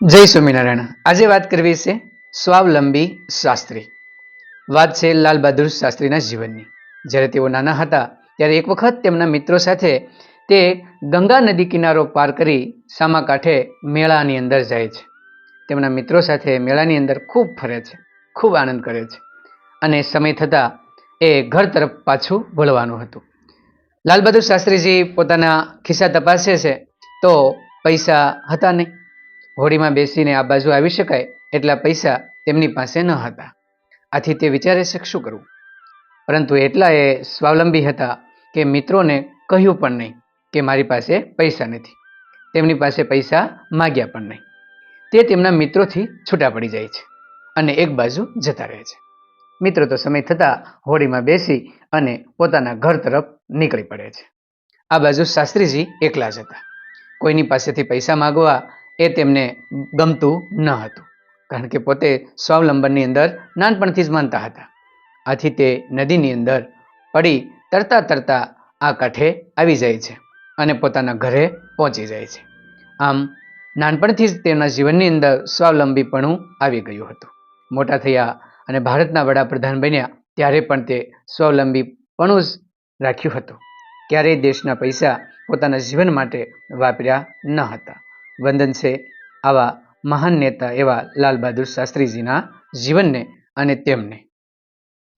જય સ્વામિનારાયણ. આજે વાત કરવી છે સ્વાવલંબી શાસ્ત્રી. વાત છે લાલ બહાદુર શાસ્ત્રીના જીવનની. જ્યારે તેઓ નાના હતા, ત્યારે એક વખત તેમના મિત્રો સાથે તે ગંગા નદી કિનારો પાર કરી સામા કાંઠે મેળાની અંદર જાય છે. તેમના મિત્રો સાથે મેળાની અંદર ખૂબ ફરે છે, ખૂબ આનંદ કરે છે અને સમય થતાં એ ઘર તરફ પાછું વળવાનું હતું. લાલ બહાદુર શાસ્ત્રીજી પોતાના ખિસ્સા તપાસે છે, તો પૈસા હતા નહીં. હોડીમાં બેસીને આ બાજુ આવી શકાય એટલા પૈસા તેમની પાસે ન હતા. આથી તે વિચારે છે શું કરવું? પરંતુ એટલા એ સ્વાવલંબી હતા કે મિત્રોને કહ્યું પણ નહીં કે મારી પાસે પૈસા નથી. તેમની પાસે પૈસા માગ્યા પણ નહીં. તે તેમના મિત્રોથી છૂટા પડી જાય છે અને એક બાજુ જતા રહે છે. મિત્રો, તો સમય થતાં હોડીમાં બેસી અને પોતાના ઘર તરફ નીકળી પડે છે. આ બાજુ શાસ્ત્રીજી એકલા જ હતા. કોઈની પાસેથી પૈસા માગવા એ તેમને ગમતું ન હતું. કારણ કે પોતે સ્વાવલંબનની અંદર નાનપણથી જ માનતા હતા. આથી તે નદીની અંદર પડી તરતા તરતા આ કાંઠે આવી જાય છે અને પોતાના ઘરે પહોંચી જાય છે. આમ નાનપણથી જ તેમના જીવનની અંદર સ્વાવલંબીપણું આવી ગયું હતું. મોટા થયા અને ભારતના વડાપ્રધાન બન્યા ત્યારે પણ તે સ્વાવલંબીપણું જ રાખ્યું હતું. ક્યારેય દેશના પૈસા પોતાના જીવન માટે વાપર્યા ન હતા. વંદન છે આવા મહાન નેતા એવા લાલ બહાદુર શાસ્ત્રીજીના જીવનને અને તેમને.